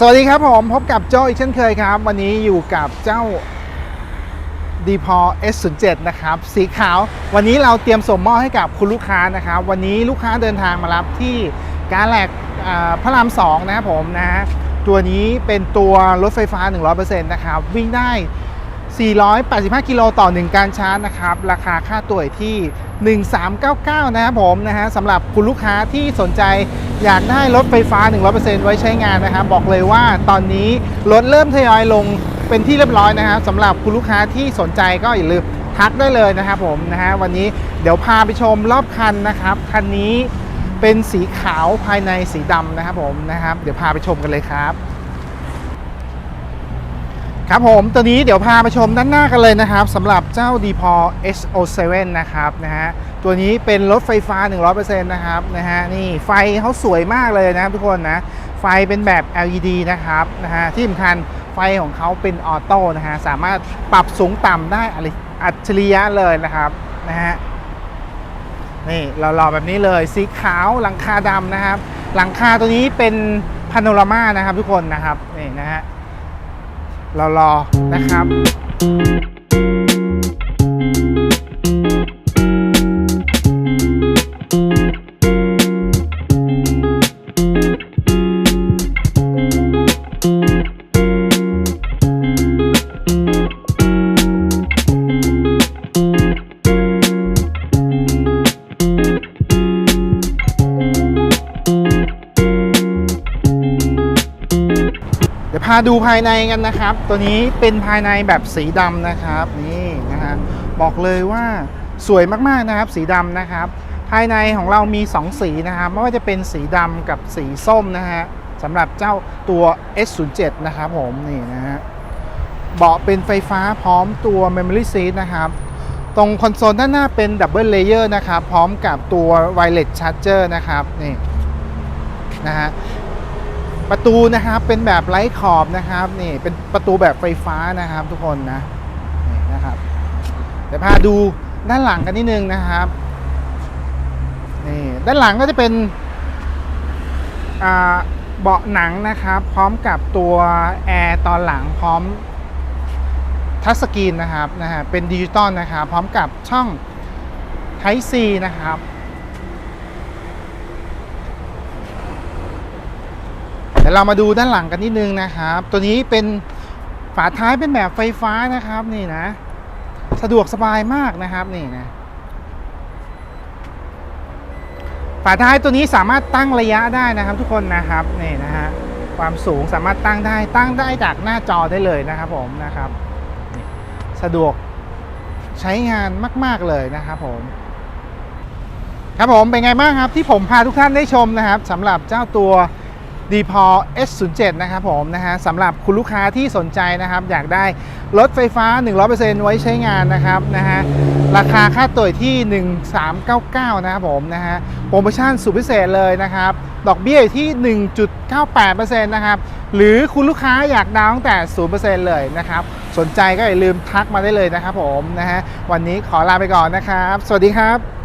สวัสดีครับผม พบกับโจอีกเช่นเคยครับ วันนี้อยู่กับเจ้า d p o S07 นะครับ สีขาว วันนี้เราเตรียมส่งมอบให้กับคุณลูกค้านะครับ วันนี้ลูกค้าเดินทางมารับที่การแลกอ่าพระราม2นะครับผมนะฮะตัวนี้เป็นตัวรถไฟฟ้า 100%นะครับ วิ่งได้ 485 กิโลต่อ 1 การชาร์จนะครับ ราคาค่าตัวที่ 1399 นะครับผมนะฮะสำหรับคุณลูกค้าที่สนใจอยากได้รถไฟฟ้า 100%ไว้ใช้งานนะครับ บอกเลยว่าตอนนี้รถเริ่มทยอยลงเป็นที่เรียบร้อยนะครับสำหรับคุณลูกค้าที่สนใจก็อย่าลืมทักได้เลยนะครับผมนะฮะวันนี้เดี๋ยวพาไปชมรอบคันนะครับ คันนี้เป็นสีขาวภายในสีดำนะครับผมนะครับ เดี๋ยวพาไปชมกันเลยครับ ครับผมตัวนี้เดี๋ยวพาไปชมด้านหน้ากันเลยนะครับสำหรับเจ้า d p o S07 นะครับนะฮะตัวนี้เป็นรถไฟฟ้า 100%นะครับนะฮะนี่ไฟเขาสวยมากเลยนะครับทุกคนนะไฟเป็นแบบ LED นะครับนะฮะที่สำคัญไฟของเขาเป็นออโต้นะฮะสามารถปรับสูงต่ำได้อัจฉริยะเลยนะครับนะฮะนี่เรารอแบบนี้เลยสีขาวหลังคาดำนะครับ หลังคาตัวนี้เป็นพาโนรามานะครับทุกคนนะครับนี่นะฮะ เรารอนะครับาดูภายในกันนะครับ ตัวนี้เป็นภายในแบบสีดำนะครับนี่นะฮะบอกเลยว่าสวยมากๆนะครับ สีดำนะครับ ภายในของเรามี 2 สีนะครับไม่ว่าจะเป็นสีดำกับสีส้มนะฮะสำหรับเจ้าตัว S07 นะครับผมนี่นะฮะเบาะเป็นไฟฟ้าพร้อมตัว Memory Seat นะครับ ตรงคอนโซลด้านหน้าเป็นดับเบิลเลเยอร์นะครับ พร้อมกับตัว Wireless Charger นะครับนี่นะฮะ ประตูนะครับเป็นแบบไร้ขอบนะครับนี่เป็นประตูแบบไฟฟ้านะครับ ทุกคนนะนี่นะครับเดี๋ยวพาดูด้านหลังกันนิดนึงนะครับนี่ด้านหลังก็จะเป็นอ่าเบาะหนังนะครับ พร้อมกับตัวแอร์ตอนหลังพร้อมทัชสกรีนนะครับนะฮะเป็นดิจิตอลนะครับ พร้อมกับช่อง Type C นะครับ ดี๋ยวเรามาดูด้านหลังกันนิดนึงนะครับ ตัวนี้เป็นฝาท้ายเป็นแบบไฟฟ้านะครับนี่นะ สะดวกสบายมากนะครับนี่นะฝาท้ายตัวนี้สามารถตั้งระยะได้นะครับ ทุกคนนะครับนี่นะฮะความสูงสามารถตั้งได้ตั้งได้จากหน้าจอได้เลยนะครับผมนะครับสะดวกใช้งานมาก ๆเลยนะครับผม ครับผมเป็นไงบ้างครับที่ผมพาทุกท่านได้ชมนะครับสำหรับเจ้าตัว d p o S07 นะครับผมนะฮะสำหรับคุณลูกค้าที่สนใจนะครับ อยากได้รถไฟฟ้า 100%ไว้ใช้งานนะครับนะฮะราคาค่าตัวอยู่ที่ 1399 นะครับผมนะฮะโปรโมชั่นสุดพิเศษเลยนะครับ ดอกเบี้ยที่ 1.98%นะครับ หรือคุณลูกค้าอยากดาวน์ตั้งแต่ 0%เลยนะครับ สนใจก็อย่าลืมทักมาได้เลยนะครับผมนะฮะวันนี้ขอลาไปก่อนนะครับ สวัสดีครับ